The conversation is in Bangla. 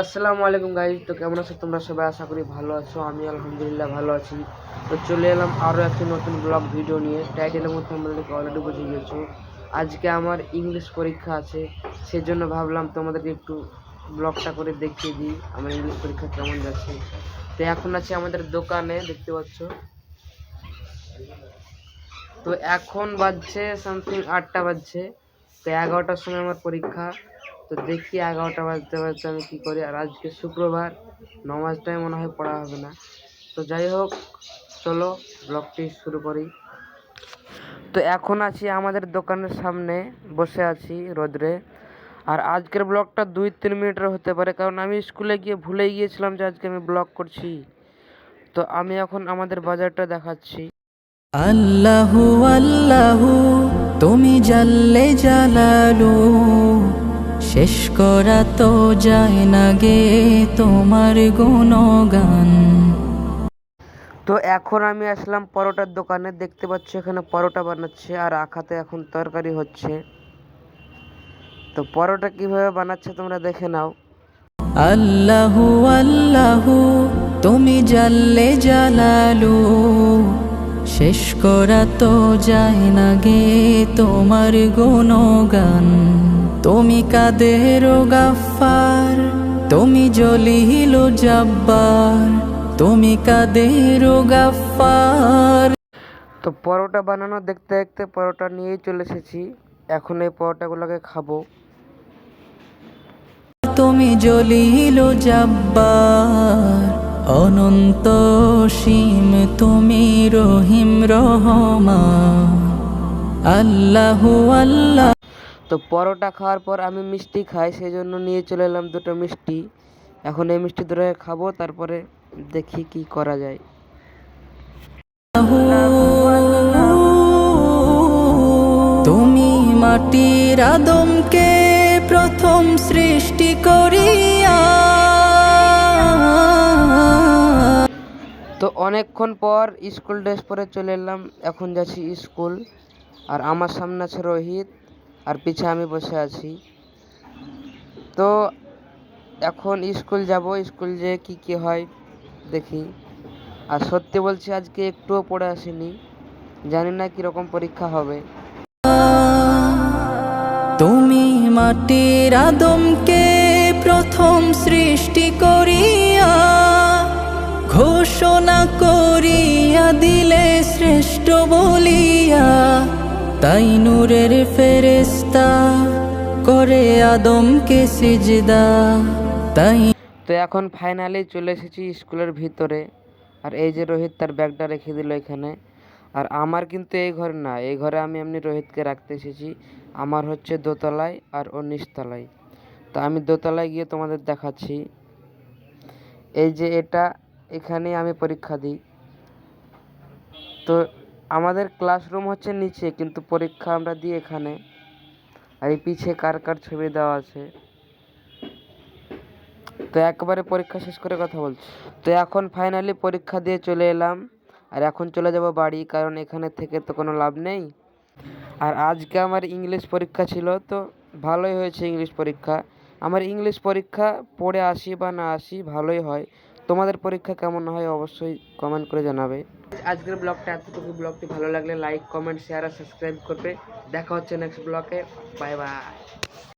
আসসালামু আলাইকুম গাইজ তো কেমন আছো তোমরা সবাই? আশা করি ভালো আছো আমি আলহামদুলিল্লাহ ভালো আছি। তো চলে এলাম আরও একটি নতুন ব্লগ ভিডিও নিয়ে। টাইটেলের মধ্যে আমাদেরকে অলরেডি বুঝে গিয়েছো আজকে আমার ইংলিশ পরীক্ষা আছে, সেজন্য ভাবলাম তোমাদেরকে একটু ব্লগটা করে দেখিয়ে দিই, আমার ইংলিশ পরীক্ষা কেমন যাচ্ছে। তো এখন আছে আমাদের দোকানে, দেখতে পাচ্ছ। তো এখন বাজছে সামথিং আটটা বাজছে, তো এগারোটার সময় আমার পরীক্ষা। তো দেখি এগারোটা বাজতে বাজতে আমি কী করি? আর আজকে শুক্রবার, নমাজটাই মনে হয় পড়া হবে না। তো যাই হোক, চলো, ব্লগটি শুরু করি। তো এখন আছি আমাদের দোকানের সামনে, বসে আছি রোদ্রে। আর আজকের ব্লগটা দুই তিন মিনিটের হতে পারে, কারণ আমি স্কুলে গিয়ে ভুলে গিয়েছিলাম যে আজকে আমি ব্লগ করছি। তো আমি এখন আমাদের বাজারটা দেখাচ্ছি। আল্লাহু আল্লাহু, তুমি জাল্লে জালালু শেষ করা তো যায় না গে তোমার গুণগান। তো এখন আমি আসলাম পরোটার দোকানে দেখতে পাচ্ছ এখানে পরোটা বানাচ্ছে আর আখাতে এখন তরকারি হচ্ছে। তো পরোটা কীভাবে বানাচ্ছে তোমরা দেখে নাও। আল্লাহু আল্লাহু তুমি জাল্লে জালালু শেষ করা তো যায় না গে তোমার গুণগান। তুমি কাদের গাফার? তুমি জলিল জব্বার। তুমি কাদের গাফার? তো পরোটা বানানো দেখতে দেখতে পরোটা নিয়েই চলে এসেছি। এখন এই পরোটাগুলোকে খাব। তুমি জলিল জব্বার অনন্ত সীম তুমি রহিম রহমা আল্লাহু আল্লাহ। তো পরোটা খাওয়ার পর আমি মিষ্টি খাই সেই জন্য নিয়ে চলে এলাম দুটো মিষ্টি। এখন এই মিষ্টি দুটো খাব তারপরে দেখি কি করা যায়। তুমি মাটির আদমকে প্রথম সৃষ্টি করিয়া। তো অনেকক্ষণ পর স্কুল ড্রেস পরে চলে এলাম এখন যাচ্ছি স্কুল। আর আমার সামনে আছে রোহিত। আর পিছে আমি বসে আছি। তো এখন স্কুল যাব, স্কুল যেয়ে কী কী হয় দেখি। আর সত্যি বলছি, আজকে একটুও পড়ে আসিনি। জানি না কীরকম পরীক্ষা হবে। তুমি মাটির আদমকে প্রথম সৃষ্টি করিয়া, ঘোষণা করিয়া দিলে শ্রেষ্ঠ বলিয়া তাই নূরের ফেরেস্তা করে আদমকে সিজদা। তাই তো এখন ফাইনালি চলে এসেছি স্কুলের ভিতরে। আর এই যে রোহিত তার ব্যাগটা রেখে দিল এখানে। আর আমার কিন্তু এই ঘর না, এই ঘরে আমি এমনি রোহিতকে রাখতে এসেছি। আমার হচ্ছে দোতলায় আর ও নিচতলায়। তো আমি দোতলায় গিয়ে তোমাদের দেখাচ্ছি। এই যে এটা এখানে আমি পরীক্ষা দিই। তো আমাদের ক্লাসরুম হচ্ছে নিচে, কিন্তু পরীক্ষা আমরা দিই এখানে। আর এই পিছে কার কার ছবি দেওয়া আছে? তো একবারে পরীক্ষা শেষ করে কথা বলছি। তো এখন ফাইনালি পরীক্ষা দিয়ে চলে এলাম। আর এখন চলে যাব বাড়ি, কারণ এখানে থেকে তো কোনো লাভ নেই। আর আজকে আমার ইংলিশ পরীক্ষা ছিল, তো ভালোই হয়েছে ইংলিশ পরীক্ষা। আমার ইংলিশ পরীক্ষা পড়ে আসি বা না আসি, ভালোই হয়। তোমাদের পরীক্ষা কেমন হয় অবশ্যই কমেন্ট করে জানাবে। আজকের ব্লগটা এতটুকু। ব্লগটি ভালো লাগলে লাইক কমেন্ট শেয়ার আর সাবস্ক্রাইব করবে। দেখা হচ্ছে নেক্সট ব্লগে। Bye bye